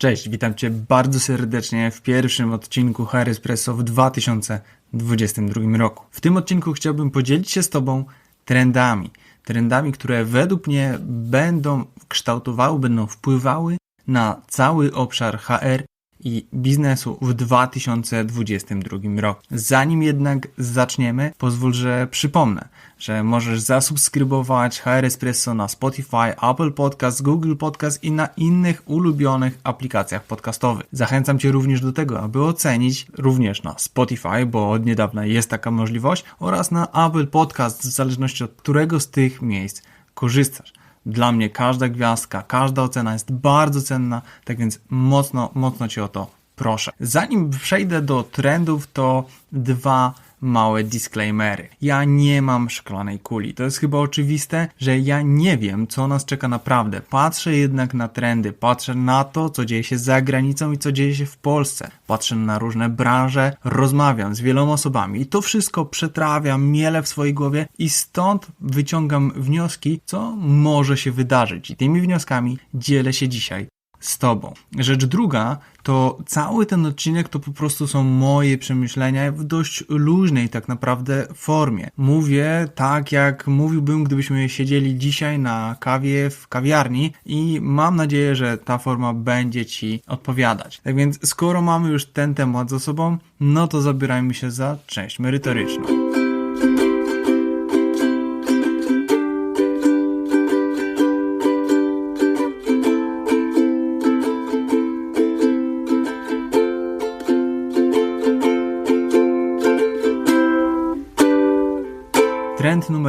Cześć, witam Cię bardzo serdecznie w pierwszym odcinku HR Espresso w 2022 roku. W tym odcinku chciałbym podzielić się z Tobą trendami. Trendami, które według mnie będą kształtowały, będą wpływały na cały obszar HR i biznesu w 2022 roku. Zanim jednak zaczniemy, pozwól, że przypomnę, że możesz zasubskrybować HR Espresso na Spotify, Apple Podcast, Google Podcast i na innych ulubionych aplikacjach podcastowych. Zachęcam Cię również do tego, aby ocenić również na Spotify, bo od niedawna jest taka możliwość, oraz na Apple Podcast, w zależności od którego z tych miejsc korzystasz. Dla mnie każda gwiazdka, każda ocena jest bardzo cenna, tak więc mocno, mocno Cię o to proszę. Zanim przejdę do trendów, to dwa małe disclaimery. Ja nie mam szklanej kuli. To jest chyba oczywiste, że ja nie wiem, co nas czeka naprawdę. Patrzę jednak na trendy, patrzę na to, co dzieje się za granicą i co dzieje się w Polsce. Patrzę na różne branże, rozmawiam z wieloma osobami i to wszystko przetrawiam, miele w swojej głowie i stąd wyciągam wnioski, co może się wydarzyć. I tymi wnioskami dzielę się dzisiaj z Tobą. Rzecz druga, to cały ten odcinek to po prostu są moje przemyślenia w dość luźnej tak naprawdę formie. Mówię tak, jak mówiłbym, gdybyśmy siedzieli dzisiaj na kawie w kawiarni i mam nadzieję, że ta forma będzie Ci odpowiadać. Tak więc, skoro mamy już ten temat za sobą, no to zabierajmy się za część merytoryczną.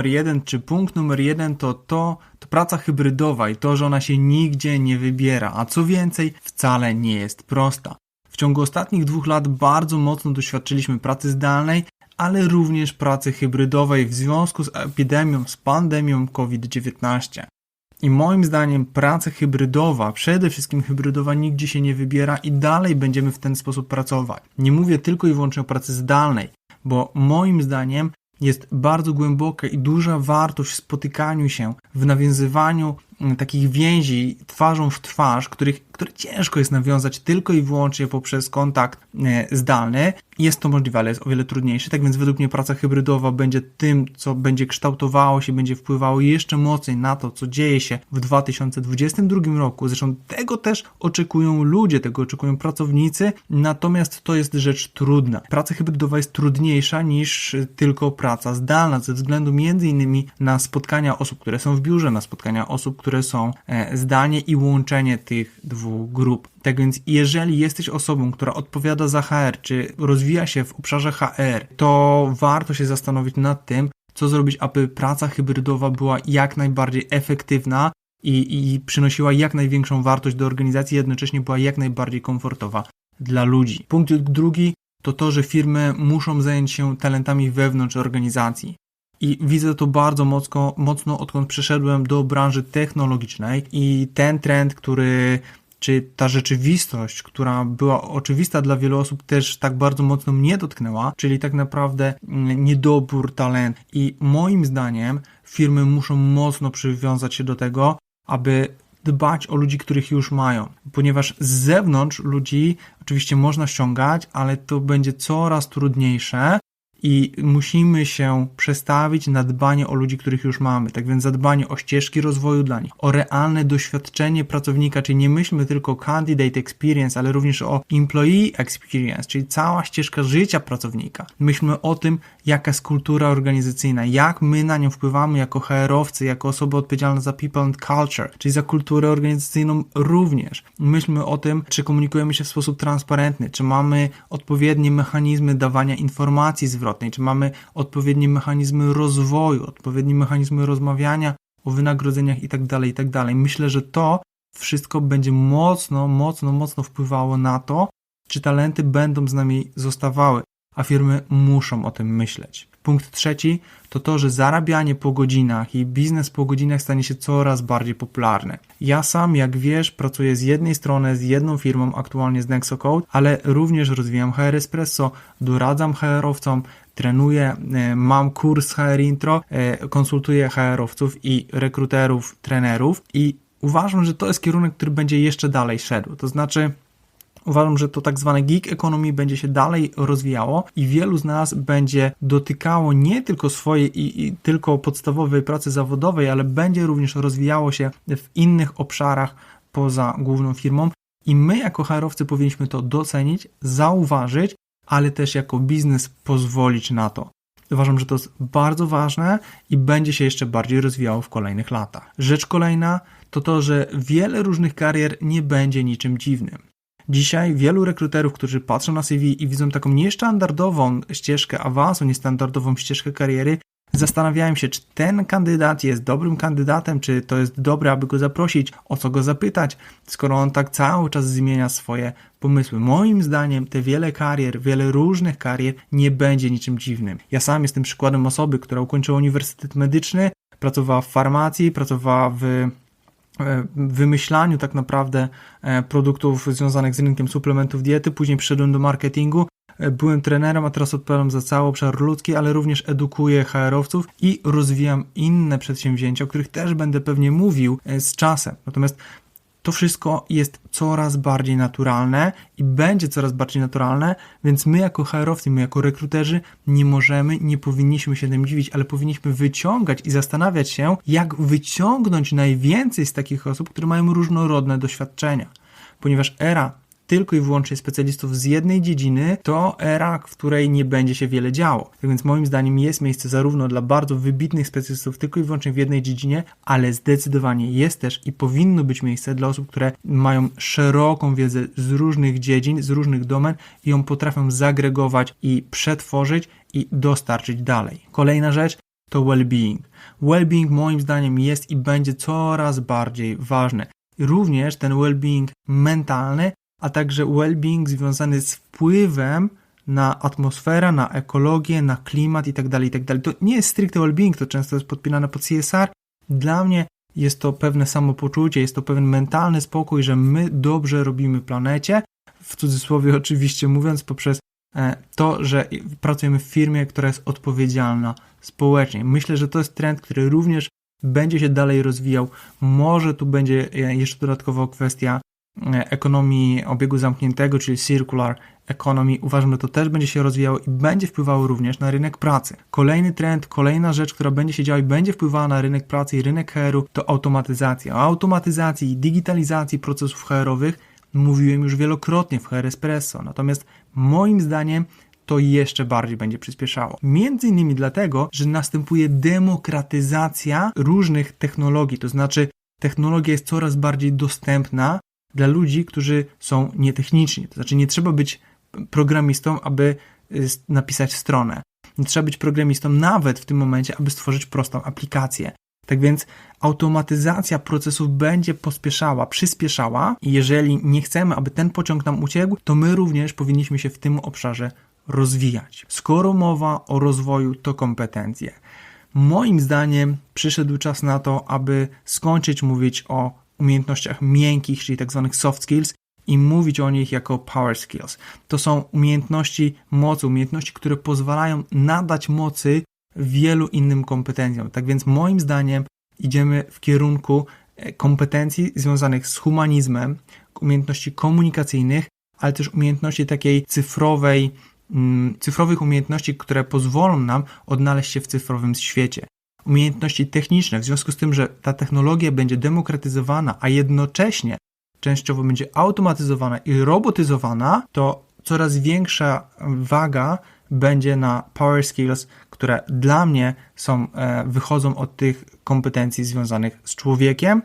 Numer jeden, czy punkt numer jeden to to, to praca hybrydowa i to, że ona się nigdzie nie wybiera, a co więcej, wcale nie jest prosta. W ciągu ostatnich dwóch lat bardzo mocno doświadczyliśmy pracy zdalnej, ale również pracy hybrydowej w związku z epidemią, z pandemią COVID-19. I moim zdaniem praca hybrydowa, przede wszystkim hybrydowa nigdzie się nie wybiera i dalej będziemy w ten sposób pracować. Nie mówię tylko i wyłącznie o pracy zdalnej, bo moim zdaniem jest bardzo głęboka i duża wartość w spotykaniu się, w nawiązywaniu mm, takich więzi twarzą w twarz, których, które ciężko jest nawiązać tylko i wyłącznie poprzez kontakt e, zdalny jest to możliwe, ale jest o wiele trudniejsze. Tak więc według mnie praca hybrydowa będzie tym, co będzie kształtowało się, będzie wpływało jeszcze mocniej na to, co dzieje się w 2022 roku. Zresztą tego też oczekują ludzie, tego oczekują pracownicy, natomiast to jest rzecz trudna. Praca hybrydowa jest trudniejsza niż tylko praca zdalna, ze względu między innymi na spotkania osób, które są w biurze, na spotkania osób, które są e, zdalnie i łączenie tych dwóch grup. Tak więc, jeżeli jesteś osobą, która odpowiada za HR, czy rozwija się w obszarze HR, to warto się zastanowić nad tym, co zrobić, aby praca hybrydowa była jak najbardziej efektywna i, i przynosiła jak największą wartość do organizacji, jednocześnie była jak najbardziej komfortowa dla ludzi. Punkt drugi to to, że firmy muszą zająć się talentami wewnątrz organizacji. I widzę to bardzo mocno, mocno odkąd przeszedłem do branży technologicznej i ten trend, który czy ta rzeczywistość, która była oczywista dla wielu osób, też tak bardzo mocno mnie dotknęła, czyli tak naprawdę mm, niedobór talent. I moim zdaniem firmy muszą mocno przywiązać się do tego, aby dbać o ludzi, których już mają, ponieważ z zewnątrz ludzi oczywiście można ściągać, ale to będzie coraz trudniejsze i musimy się przestawić na dbanie o ludzi, których już mamy. Tak więc zadbanie o ścieżki rozwoju dla nich, o realne doświadczenie pracownika, czyli nie myślmy tylko o candidate experience, ale również o employee experience, czyli cała ścieżka życia pracownika. Myślmy o tym, jaka jest kultura organizacyjna, jak my na nią wpływamy jako HR-owcy, jako osoby odpowiedzialne za people and culture, czyli za kulturę organizacyjną również. Myślmy o tym, czy komunikujemy się w sposób transparentny, czy mamy odpowiednie mechanizmy dawania informacji zwrotnych, zwrotnej, czy mamy odpowiednie mechanizmy rozwoju, odpowiednie mechanizmy rozmawiania o wynagrodzeniach itd., tak itd. Tak Myślę, że to wszystko będzie mocno, mocno, mocno wpływało na to, czy talenty będą z nami zostawały, a firmy muszą o tym myśleć. Punkt trzeci to to, że zarabianie po godzinach i biznes po godzinach stanie się coraz bardziej popularny. Ja sam, jak wiesz, pracuję z jednej strony z jedną firmą, aktualnie z Nexocode, ale również rozwijam HR Espresso, doradzam HR-owcom, trenuję, e, mam kurs HR Intro, e, konsultuję HR-owców i rekruterów, trenerów i uważam, że to jest kierunek, który będzie jeszcze dalej szedł. To znaczy, Uważam, że to tak zwane gig economy będzie się dalej rozwijało i wielu z nas będzie dotykało nie tylko swojej i, i, tylko podstawowej pracy zawodowej, ale będzie również rozwijało się w innych obszarach poza główną firmą. I my, jako HR-owcy, powinniśmy to docenić, zauważyć, ale też jako biznes pozwolić na to. Uważam, że to jest bardzo ważne i będzie się jeszcze bardziej rozwijało w kolejnych latach. Rzecz kolejna to to, że wiele różnych karier nie będzie niczym dziwnym. Dzisiaj wielu rekruterów, którzy patrzą na CV i widzą taką niestandardową ścieżkę awansu, niestandardową ścieżkę kariery, zastanawiałem się, czy ten kandydat jest dobrym kandydatem, czy to jest dobre, aby go zaprosić, o co go zapytać, skoro on tak cały czas zmienia swoje pomysły. Moim zdaniem te wiele karier, wiele różnych karier nie będzie niczym dziwnym. Ja sam jestem przykładem osoby, która ukończyła uniwersytet medyczny, pracowała w farmacji, pracowała w wymyślaniu tak naprawdę e, produktów związanych z rynkiem suplementów diety, później przyszedłem do marketingu, e, byłem trenerem, a teraz odpowiadam za cały obszar ludzki, ale również edukuję HR-owców i rozwijam inne przedsięwzięcia, o których też będę pewnie mówił z czasem. Natomiast to wszystko jest coraz bardziej naturalne i będzie coraz bardziej naturalne, więc my jako HR-owcy, my jako rekruterzy nie możemy, nie powinniśmy się tym dziwić, ale powinniśmy wyciągać i zastanawiać się, jak wyciągnąć najwięcej z takich osób, które mają różnorodne doświadczenia. Ponieważ era tylko i wyłącznie specjalistów z jednej dziedziny, to era, w której nie będzie się wiele działo. Tak więc moim zdaniem jest miejsce zarówno dla bardzo wybitnych specjalistów tylko i wyłącznie w jednej dziedzinie, ale zdecydowanie jest też i powinno być miejsce dla osób, które mają szeroką wiedzę z różnych dziedzin, z różnych domen i ją potrafią zagregować i przetworzyć i dostarczyć dalej. Kolejna rzecz to well-being. Well-being moim zdaniem jest i będzie coraz bardziej ważny. Również ten well-being mentalny, a także well-being związany z wpływem na atmosferę, na ekologię, na klimat itd., tak itd. Tak to nie jest stricte well-being, to często jest podpinane pod CSR. Dla mnie jest to pewne samopoczucie, jest to pewien mentalny spokój, że my dobrze robimy planecie, w cudzysłowie oczywiście mówiąc, poprzez e, to, że pracujemy w firmie, która jest odpowiedzialna społecznie. Myślę, że to jest trend, który również będzie się dalej rozwijał. Może tu będzie e, jeszcze dodatkowo kwestia ekonomii obiegu zamkniętego, czyli circular economy, uważam, że to też będzie się rozwijało i będzie wpływało również na rynek pracy. Kolejny trend, kolejna rzecz, która będzie się działa i będzie wpływała na rynek pracy i rynek HR-u, to automatyzacja. O automatyzacji i digitalizacji procesów HR-owych mówiłem już wielokrotnie w HR Espresso, natomiast moim zdaniem to jeszcze bardziej będzie przyspieszało. Między innymi dlatego, że następuje demokratyzacja różnych technologii, to znaczy technologia jest coraz bardziej dostępna dla ludzi, którzy są nietechniczni. To znaczy, nie trzeba być programistą, aby y, napisać stronę. Nie trzeba być programistą nawet w tym momencie, aby stworzyć prostą aplikację. Tak więc automatyzacja procesów będzie pospieszała, przyspieszała i jeżeli nie chcemy, aby ten pociąg nam uciekł, to my również powinniśmy się w tym obszarze rozwijać. Skoro mowa o rozwoju, to kompetencje. Moim zdaniem przyszedł czas na to, aby skończyć mówić o umiejętnościach miękkich, czyli tak zwanych soft skills i mówić o nich jako power skills. To są umiejętności mocy, umiejętności, które pozwalają nadać mocy wielu innym kompetencjom. Tak więc moim zdaniem idziemy w kierunku e, kompetencji związanych z humanizmem, umiejętności komunikacyjnych, ale też umiejętności takiej cyfrowej, mm, cyfrowych umiejętności, które pozwolą nam odnaleźć się w cyfrowym świecie umiejętności techniczne, w związku z tym, że ta technologia będzie demokratyzowana, a jednocześnie częściowo będzie automatyzowana i robotyzowana, to coraz większa waga będzie na power skills, które dla mnie są, e, wychodzą od tych kompetencji związanych z człowiekiem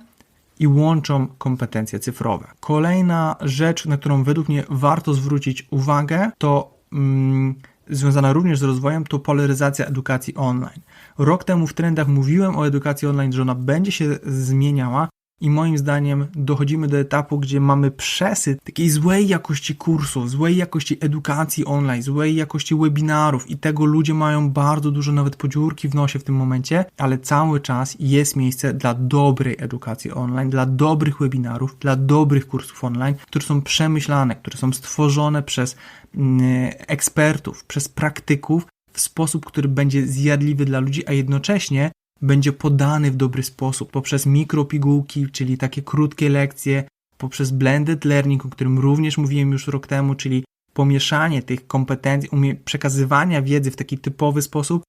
i łączą kompetencje cyfrowe. Kolejna rzecz, na którą według mnie warto zwrócić uwagę, to mm, związana również z rozwojem, to polaryzacja edukacji online. Rok temu w trendach mówiłem o edukacji online, że ona będzie się zmieniała, i moim zdaniem dochodzimy do etapu, gdzie mamy przesyt takiej złej jakości kursów, złej jakości edukacji online, złej jakości webinarów i tego ludzie mają bardzo dużo nawet podziurki w nosie w tym momencie, ale cały czas jest miejsce dla dobrej edukacji online, dla dobrych webinarów, dla dobrych kursów online, które są przemyślane, które są stworzone przez mm, ekspertów, przez praktyków w sposób, który będzie zjadliwy dla ludzi, a jednocześnie będzie podany w dobry sposób poprzez mikropigułki, czyli takie krótkie lekcje, poprzez blended learning, o którym również mówiłem już rok temu, czyli pomieszanie tych kompetencji, przekazywania wiedzy w taki typowy sposób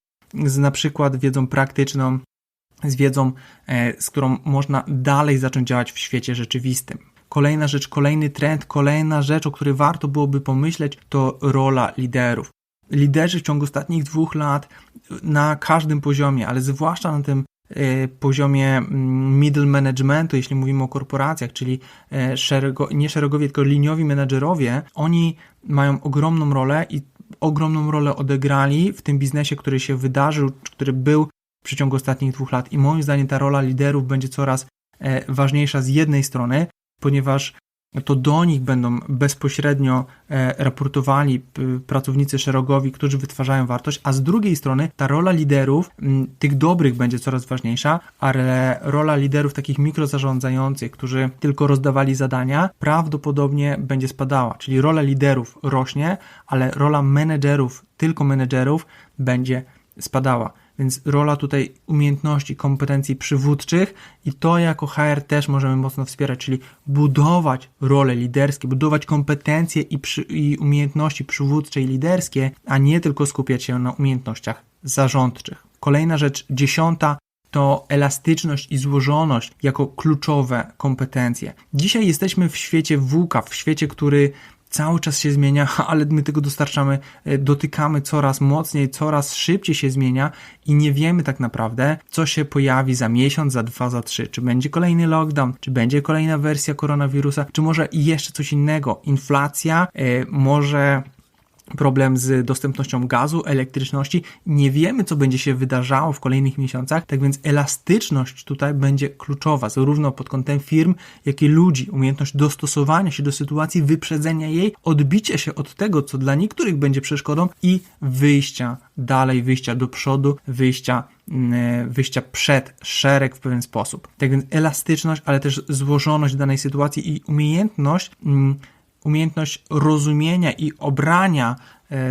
z na przykład wiedzą praktyczną, z wiedzą, e, z którą można dalej zacząć działać w świecie rzeczywistym. Kolejna rzecz, kolejny trend, kolejna rzecz, o której warto byłoby pomyśleć, to rola liderów. Liderzy w ciągu ostatnich dwóch lat na każdym poziomie, ale zwłaszcza na tym e, poziomie mm, middle managementu, jeśli mówimy o korporacjach, czyli e, szerego, nie szeregowi, tylko liniowi menedżerowie, oni mają ogromną rolę i ogromną rolę odegrali w tym biznesie, który się wydarzył, który był w przeciągu ostatnich dwóch lat. I moim zdaniem ta rola liderów będzie coraz e, ważniejsza z jednej strony, ponieważ to do nich będą bezpośrednio e, raportowali pracownicy szeregowi, którzy wytwarzają wartość, a z drugiej strony ta rola liderów, tych dobrych będzie coraz ważniejsza, ale rola liderów takich mikrozarządzających, którzy tylko rozdawali zadania, prawdopodobnie będzie spadała. Czyli rola liderów rośnie, ale rola menedżerów, tylko menedżerów będzie spadała. Więc rola tutaj umiejętności, kompetencji przywódczych i to jako HR też możemy mocno wspierać, czyli budować role liderskie, budować kompetencje i, przy, i umiejętności przywódcze i liderskie, a nie tylko skupiać się na umiejętnościach zarządczych. Kolejna rzecz, dziesiąta, to elastyczność i złożoność jako kluczowe kompetencje. Dzisiaj jesteśmy w świecie WUKA, w świecie, który cały czas się zmienia, ale my tego dostarczamy, e, dotykamy coraz mocniej, coraz szybciej się zmienia i nie wiemy tak naprawdę, co się pojawi za miesiąc, za dwa, za trzy. Czy będzie kolejny lockdown, czy będzie kolejna wersja koronawirusa, czy może jeszcze coś innego. Inflacja, yy, może problem z dostępnością gazu, elektryczności. Nie wiemy, co będzie się wydarzało w kolejnych miesiącach, tak więc elastyczność tutaj będzie kluczowa, zarówno pod kątem firm, jak i ludzi. Umiejętność dostosowania się do sytuacji, wyprzedzenia jej, odbicia się od tego, co dla niektórych będzie przeszkodą i wyjścia dalej, wyjścia do przodu, wyjścia mm, wyjścia przed szereg w pewien sposób. Tak więc elastyczność, ale też złożoność danej sytuacji i umiejętność mm, umiejętność rozumienia i obrania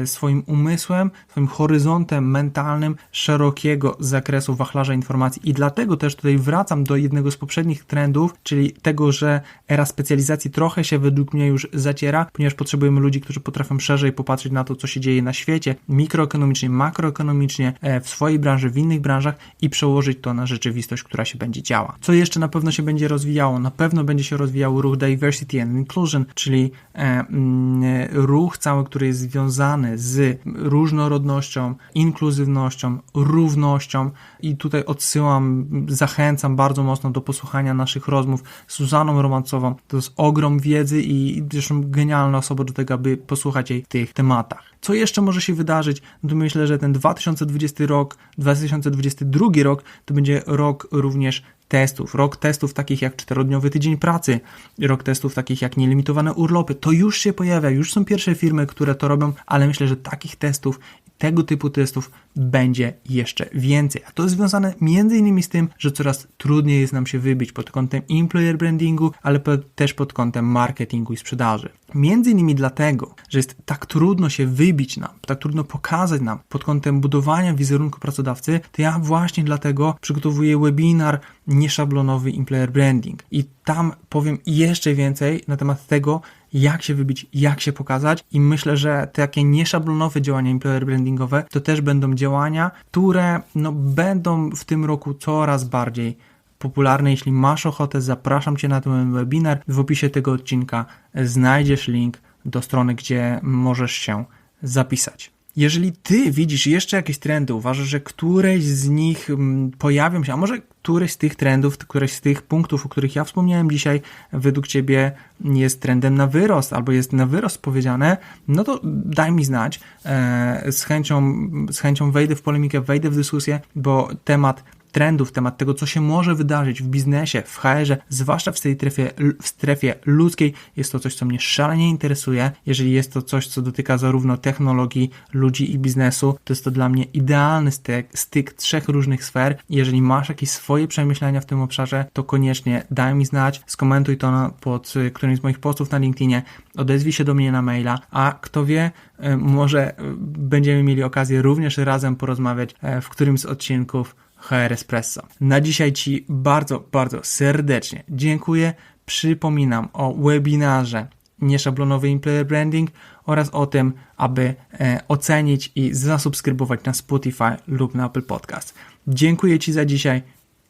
swoim umysłem, swoim horyzontem mentalnym szerokiego zakresu wachlarza informacji. I dlatego też tutaj wracam do jednego z poprzednich trendów, czyli tego, że era specjalizacji trochę się według mnie już zaciera, ponieważ potrzebujemy ludzi, którzy potrafią szerzej popatrzeć na to, co się dzieje na świecie, mikroekonomicznie, makroekonomicznie, e, w swojej branży, w innych branżach i przełożyć to na rzeczywistość, która się będzie działa. Co jeszcze na pewno się będzie rozwijało? Na pewno będzie się rozwijał ruch diversity and inclusion, czyli e, mm, ruch cały, który jest związany związany z różnorodnością, inkluzywnością, równością i tutaj odsyłam, zachęcam bardzo mocno do posłuchania naszych rozmów z Suzaną Romancową. To jest ogrom wiedzy i zresztą genialna osoba do tego, aby posłuchać jej w tych tematach. Co jeszcze może się wydarzyć? No to myślę, że ten 2020 rok, 2022 rok to będzie rok również testów, rok testów takich jak czterodniowy tydzień pracy, rok testów takich jak nielimitowane urlopy, to już się pojawia, już są pierwsze firmy, które to robią, ale myślę, że takich testów tego typu testów będzie jeszcze więcej. A to jest związane innymi z tym, że coraz trudniej jest nam się wybić pod kątem employer brandingu, ale też pod kątem marketingu i sprzedaży. Między innymi dlatego, że jest tak trudno się wybić nam, tak trudno pokazać nam pod kątem budowania wizerunku pracodawcy, to ja właśnie dlatego przygotowuję webinar nieszablonowy employer branding i tam powiem jeszcze więcej na temat tego, jak się wybić, jak się pokazać i myślę, że takie nieszablonowe działania employer brandingowe to też będą działania, które no, będą w tym roku coraz bardziej popularne. Jeśli masz ochotę, zapraszam Cię na ten webinar. W opisie tego odcinka znajdziesz link do strony, gdzie możesz się zapisać. Jeżeli ty widzisz jeszcze jakieś trendy, uważasz, że któreś z nich mm, pojawią się, a może któryś z tych trendów, któryś z tych punktów, o których ja wspomniałem dzisiaj, według ciebie jest trendem na wyrost, albo jest na wyrost powiedziane, no to daj mi znać. E, z chęcią, z chęcią wejdę w polemikę, wejdę w dyskusję, bo temat trendów, temat tego, co się może wydarzyć w biznesie, w HR-ze, zwłaszcza w tej strefie, w strefie ludzkiej, jest to coś, co mnie szalenie interesuje. Jeżeli jest to coś, co dotyka zarówno technologii, ludzi i biznesu, to jest to dla mnie idealny styk, styk trzech różnych sfer. Jeżeli masz jakieś swoje przemyślenia w tym obszarze, to koniecznie daj mi znać, skomentuj to pod którymś z moich postów na LinkedInie, odezwij się do mnie na maila, a kto wie, e, może e, będziemy mieli okazję również razem porozmawiać w którymś z odcinków HR Espresso. Na dzisiaj Ci bardzo, bardzo serdecznie dziękuję. Przypominam o webinarze nieszablonowy employer branding oraz o tym, aby e, ocenić i zasubskrybować na Spotify lub na Apple Podcast. Dziękuję Ci za dzisiaj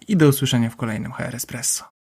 i do usłyszenia w kolejnym HR Espresso.